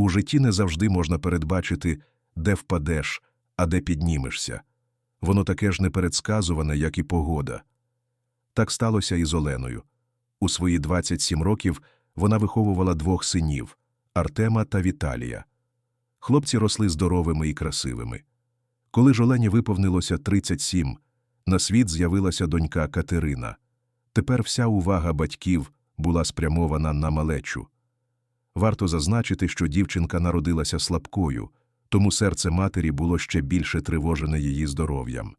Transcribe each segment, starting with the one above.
У житті не завжди можна передбачити, де впадеш, а де піднімешся. Воно таке ж непередсказуване, як і погода. Так сталося і з Оленою. У свої 27 років вона виховувала двох синів Артема та Віталія. Хлопці росли здоровими і красивими. Коли ж Олені виповнилося 37, на світ з'явилася донька Катерина. Тепер вся увага батьків була спрямована на малечу. Варто зазначити, що дівчинка народилася слабкою, тому серце матері було ще більше тривожене її здоров'ям.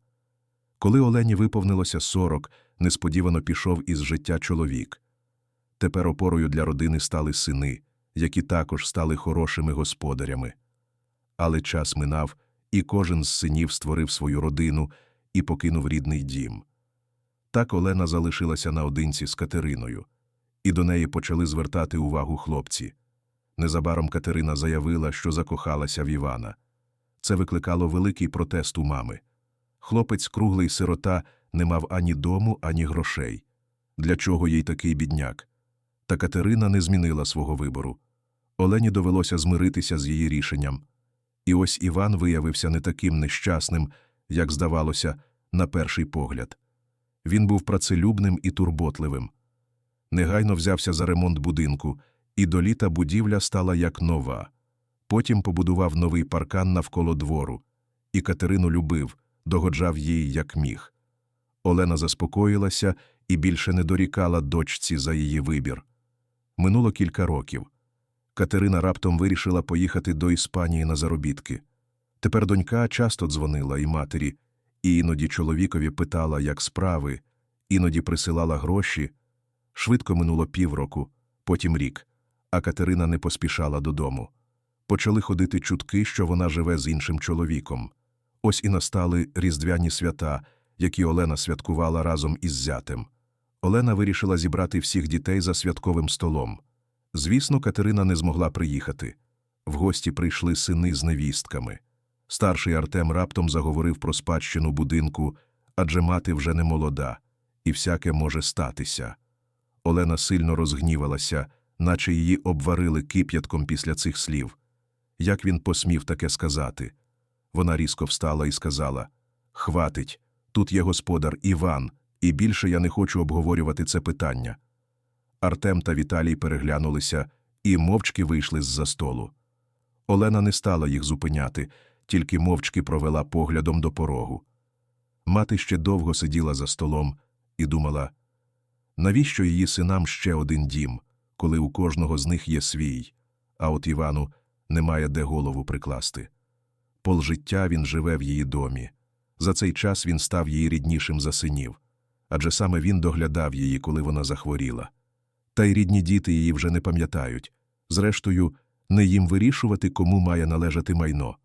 Коли Олені виповнилося 40, несподівано пішов із життя чоловік. Тепер опорою для родини стали сини, які також стали хорошими господарями. Але час минав, і кожен з синів створив свою родину і покинув рідний дім. Так Олена залишилася наодинці з Катериною, і до неї почали звертати увагу хлопці. Незабаром Катерина заявила, що закохалася в Івана. Це викликало великий протест у мами. Хлопець, круглий сирота, не мав ані дому, ані грошей. Для чого їй такий бідняк? Та Катерина не змінила свого вибору. Олені довелося змиритися з її рішенням. І ось Іван виявився не таким нещасним, як здавалося, на перший погляд. Він був працелюбним і турботливим. Негайно взявся за ремонт будинку, і до літа будівля стала як нова. Потім побудував новий паркан навколо двору, і Катерину любив, догоджав їй, як міг. Олена заспокоїлася і більше не дорікала дочці за її вибір. Минуло кілька років. Катерина раптом вирішила поїхати до Іспанії на заробітки. Тепер донька часто дзвонила і матері, і іноді чоловікові питала, як справи, іноді присилала гроші. Швидко минуло півроку, потім рік, а Катерина не поспішала додому. Почали ходити чутки, що вона живе з іншим чоловіком. Ось і настали різдвяні свята, які Олена святкувала разом із зятем. Олена вирішила зібрати всіх дітей за святковим столом. Звісно, Катерина не змогла приїхати. В гості прийшли сини з невістками. Старший Артем раптом заговорив про спадщину будинку, адже мати вже не молода, і всяке може статися. Олена сильно розгнівалася, наче її обварили кип'ятком після цих слів. Як він посмів таке сказати? Вона різко встала і сказала: Хватить, тут є господар Іван, і більше я не хочу обговорювати це питання. Артем та Віталій переглянулися і мовчки вийшли з-за столу. Олена не стала їх зупиняти, тільки мовчки провела поглядом до порогу. Мати ще довго сиділа за столом і думала, навіщо її синам ще один дім, коли у кожного з них є свій, а от Івану немає де голову прикласти. Пол життя він живе в її домі. За цей час він став її ріднішим за синів, адже саме він доглядав її, коли вона захворіла. Та й рідні діти її вже не пам'ятають. Зрештою, не їм вирішувати, кому має належати майно.